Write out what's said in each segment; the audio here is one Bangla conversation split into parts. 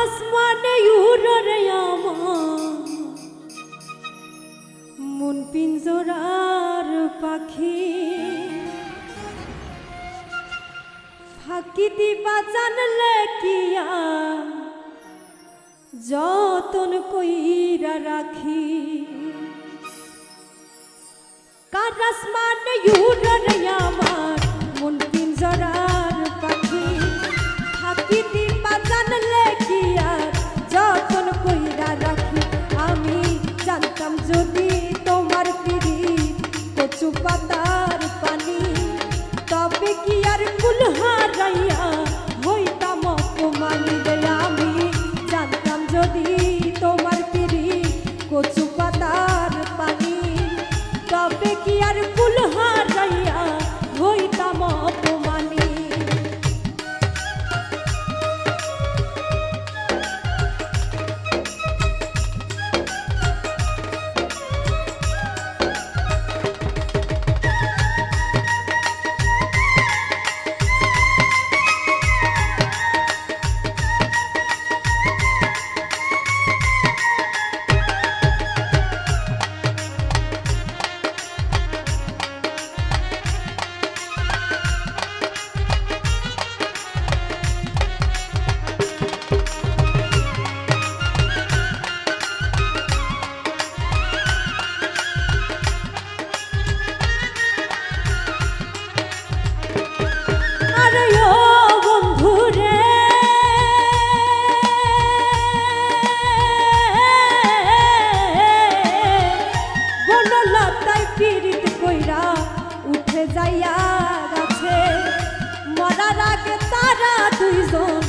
আসমানে উড়রে আমার মন পিঞ্জরার পাখি। ফাঁকি দিবা জানলে কিয়া যতন কইরা রাখি। কার আসমানে আমার পীড়িত কইরা উঠে যাইয়া গাছে। মরার আগে তারা দুইজন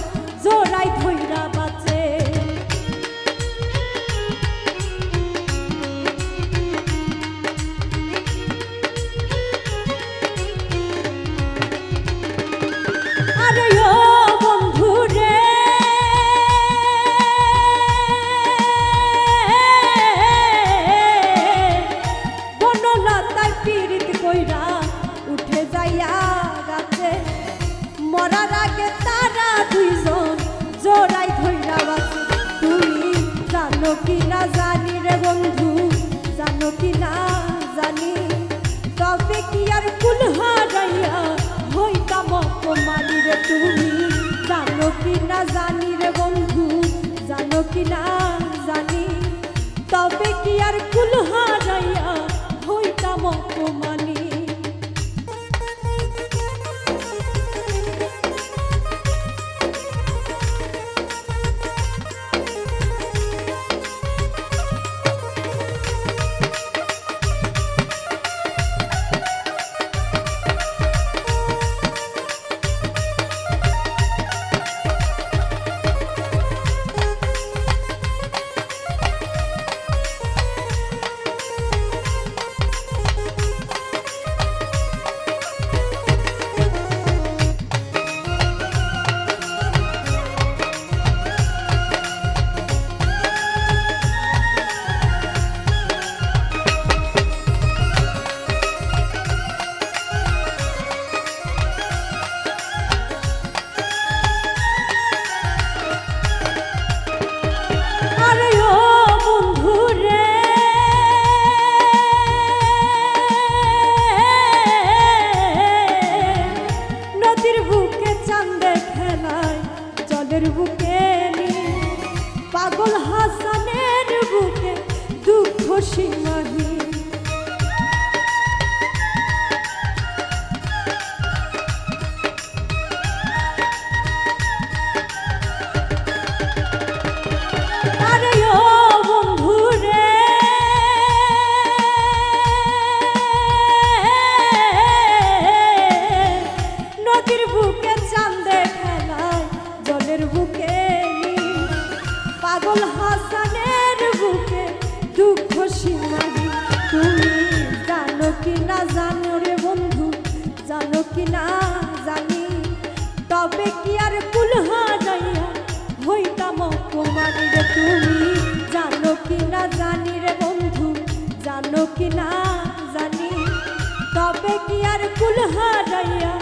জানো জানি রে বন্ধু জানো কি না জানি তবে কি আর কু পারো কি না জানি। তবে কি আর কুল হারাইয়া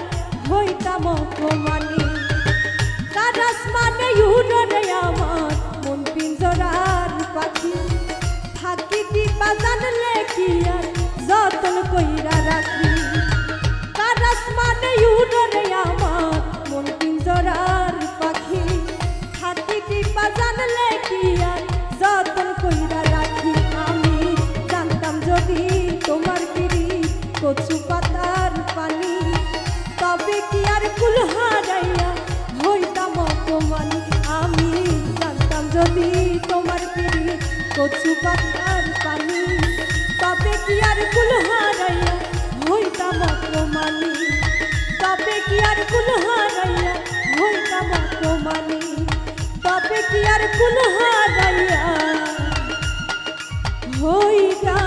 হইতাম অপমানি। তার আসমানে ইউরারে আমার পাতার পানি, তবে কি আর কুল হারাইয়া হইতাম অপমান? আমি জানতাম যদি তোমার প্রেমে কচু পাতার পানি, তবে কি আর কুল হারাইয়া হইতাম অপমানি? তবে কি আর কুল হারাইয়া হইতাম অপমানি? তবে কি আর কুল হারাইয়া হইতাম